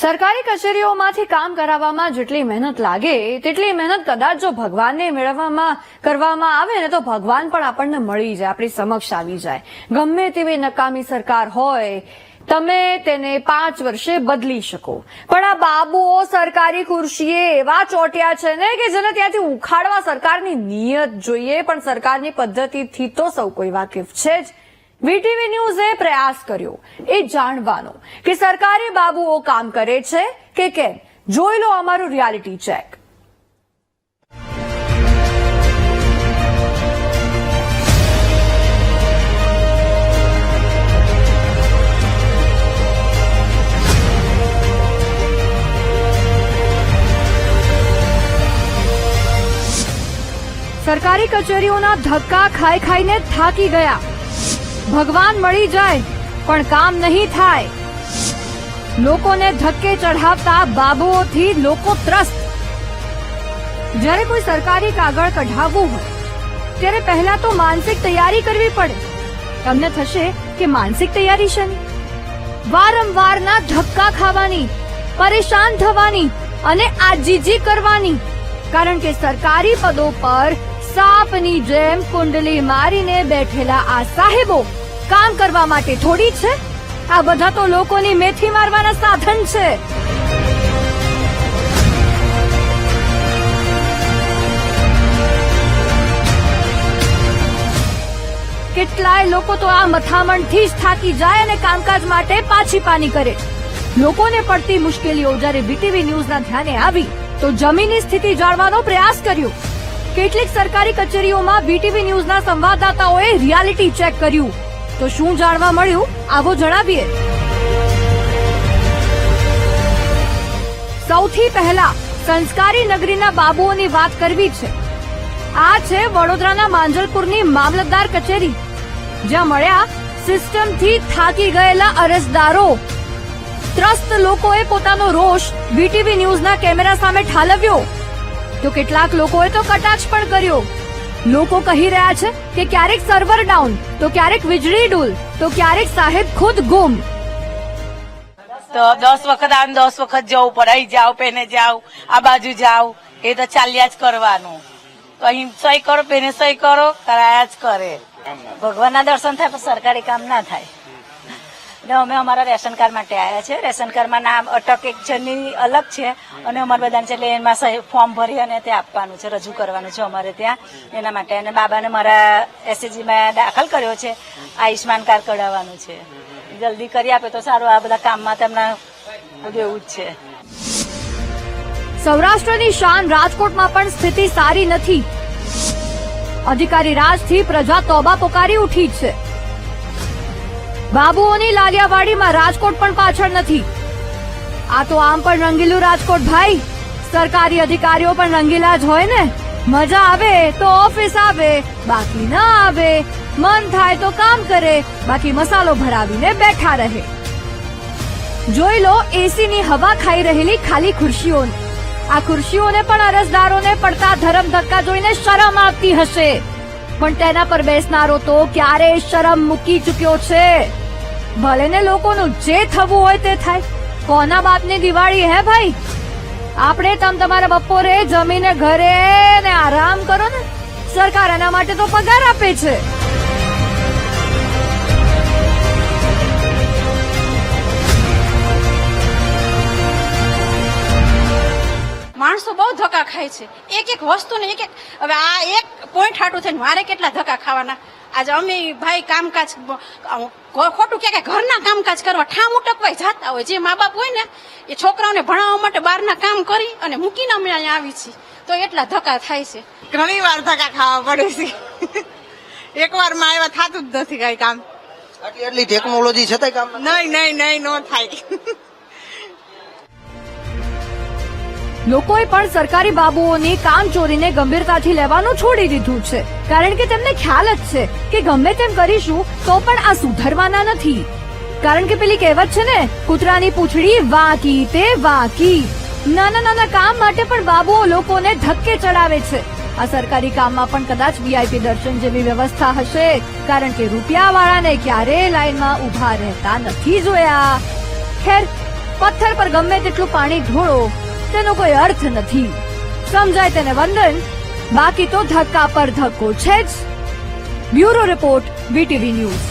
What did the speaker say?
સરકારી કચેરીઓમાંથી કામ કરાવવામાં જેટલી મહેનત લાગે, તેટલી મહેનત કદાચ જો ભગવાનને મેળવવામાં કરવામાં આવે ને તો ભગવાન પણ આપણને મળી જાય, આપણી સમક્ષ આવી જાય. ગમે તેવી નકામી સરકાર હોય, તમે તેને પાંચ વર્ષે બદલી શકો. પણ આ બાબુઓ સરકારી ખુરશીએ એવા ચોટ્યા છે ને કે જેને ત્યાંથી ઉખાડવા સરકારની નિયત જોઈએ, પણ સરકારની પદ્ધતિથી તો સૌ કોઈ વાકેફ છે જ. વીટીવી ન્યૂઝે પ્રયાસ કર્યો. એ જાણવાનો કે સરકારી બાબુઓ કામ કરે છે કે કેમ? જોઈ લો અમારું રિયાલિટી ચેક સરકારી કચેરીઓના ધક્કા ખાઈ ખાઈને થાકી ગયા. ભગવાન મળી જાય, પણ કામ નહીં થાય. લોકોને ધક્કે ચઢાવતા બાબુઓથી લોકો ત્રસ્ત. જ્યારે કોઈ સરકારી કાગળ કઢાવવું હોય, ત્યારે પહેલા તો માનસિક તૈયારી કરવી પડે. તમને થશે કે માનસિક તૈયારી શેની? વારંવારના ધક્કા ખાવાની, પરેશાન થવાની અને આજીજી કરવાની. કારણ કે સરકારી પદો પર સાપની જેમ કુંડલી મારીને બેઠેલા આ સાહેબો કામ કરવા માટે થોડી છે? આ બધા તો લોકોની મેથી મારવાના સાધન છે. કેટલાય લોકો તો આ મથામણથી જ થાકી જાય અને કામકાજ માટે પાછી પાની કરે. લોકોને પડતી મુશ્કેલીઓ જ્યારે વીટીવી ન્યૂઝના ધ્યાને આવી, તો જમીનની સ્થિતિ જાણવાનો પ્રયાસ કર્યો. કેટલીક સરકારી કચેરીઓમાં વીટીવી ન્યૂઝના સંવાદદાતાઓએ રિયાલિટી ચેક કર્યું. તો શું જાણવા મળ્યું? આવો જણાવીએ. સૌથી પહેલા સંસ્કારી નગરીના બાબુઓની વાત કરવી છે. આ છે વડોદરાના માંજલપુરની મામલતદાર કચેરી, જ્યાં મળ્યા સિસ્ટમથી થાકી ગયેલા અરજદારો. ત્રસ્ત લોકોએ પોતાનો રોષ વીટીવી ન્યૂઝના કેમેરા સામે ઠાલવ્યો. તો કેટલાક લોકોએ તો કટાક્ષ પણ કર્યો. લોકો કહી રહ્યા છે કે ક્યારેક સર્વર ડાઉન તો ક્યારેક વીજળી ડૂલ તો ક્યારેક સાહેબ ખુદ ગુમ. તો દસ વખત આમ દસ વખત જવું પડે અહીં જાઓ પેને જાઓ આ બાજુ જાઓ એ તો ચાલ્યા જ કરવાનું. તો અહીં સહી કરો પેને સહી કરો કરાયા જ કરે. ભગવાનના દર્શન થાય પણ સરકારી કામ ના થાય. એટલે અમે અમારા રેશન કાર્ડ માટે આવ્યા છે. રેશન કાર્ડમાં નામ, અટક એક જણની અલગ છે અને અમારે બધાને છે એટલે એમાં ફોર્મ ભરી અને તે આપવાનું છે, રજૂ કરવાનું છે અમારે ત્યાં એના માટે. અને બાબાને મારા એસએજીમાં દાખલ કર્યો છે. આયુષ્માન કાર્ડ કઢાવવાનું છે. જલ્દી કરી આપે તો સારું. આ બધા કામમાં તેમના એવું જ છે. સૌરાષ્ટ્રની શાન રાજકોટમાં પણ સ્થિતિ સારી નથી. અધિકારી રાજથી પ્રજા તોબા પોકારી ઉઠી છે. બાબુઓની લાલિયાવાડીમાં રાજકોટ પણ પાછળ નથી. આ તો આમ પણ રંગીલું રાજકોટ ભાઈ. સરકારી અધિકારીઓ પણ રંગીલા જ હોય ને. મજા આવે તો ઓફિસ આવે, બાકી ના આવે. મન થાય તો કામ કરે, બાકી મસાલો ભરાવીને બેઠા રહે. જોઈ લો, એસીની હવા ખાઈ રહેલી ખાલી ખુરશીઓને. આ ખુરશીઓને પણ અરજદારોને પડતા ધરમ ધક્કા જોઈને શરમ આવતી હશે. પણ તેના પર બેસનારો તો ક્યારે શરમ મૂકી ચૂક્યો છે. ભલે ને લોકોનું જે થવું હોય તે થાય. કોના બાપની દિવાળી હે ભાઈ? આપણે તમ તમારા બપોરે જમીને ઘરે ને આરામ કરો ને. સરકાર એના માટે તો પગાર આપે છે. ધક્કા ખાય છે. એક એક વસ્તુને એક એક હવે આ એક પોઈન્ટ હાટું થઈને મારે કેટલા ધક્કા ખાવાના? આજે અમે ભાઈ કામકાજ ખોટું કે ઘરના કામકાજ કરવા ઠામ ઉટકવાય જતા હોય. જે મા બાપ હોય ને એ છોકરાઓને ભણાવવા માટે બહારના કામ કરી અને મૂકીને અમે અહીંયા આવી છીએ. તો એટલા ધક્કા થાય છે. ઘણી વાર ધક્કા ખાવા પડે છે. એક વારમાં આવ્યા થતું જ નથી કઈ કામ. આટલી આટલી ટેકનોલોજી છતાંય કામ નહીં નહીં નહીં નો થાય. લોકોએ પણ સરકારી બાબુઓની કામચોરીને ગંભીરતાથી લેવાનું છોડી દીધું છે. કારણ કે તેમને ખ્યાલ જ છે કે ગમે તેમ કરીશું, તો પણ આ સુધરવાના નથી. કારણ કે પેલી કહેવત છે ને, કૂતરાની પૂંછડી વાંકી તે વાંકી. નાના નાના કામ માટે પણ બાબુઓ લોકોને ધક્કે ચડાવે છે. આ સરકારી કામમાં પણ કદાચ વીઆઈપી દર્શન જેવી વ્યવસ્થા હશે, કારણ કે રૂપિયા વાળાને ક્યારેય લાઈનમાં ઊભા રહેતા નથી જોયા. ખેર, પથ્થર પર ગમે તેટલું પાણી ઢોળો તેનો કોઈ અર્થ નથી. સમજાય તેને વંદન. બાકી તો ધક્કા પર ધક્કો છે જ. Bureau report BTV news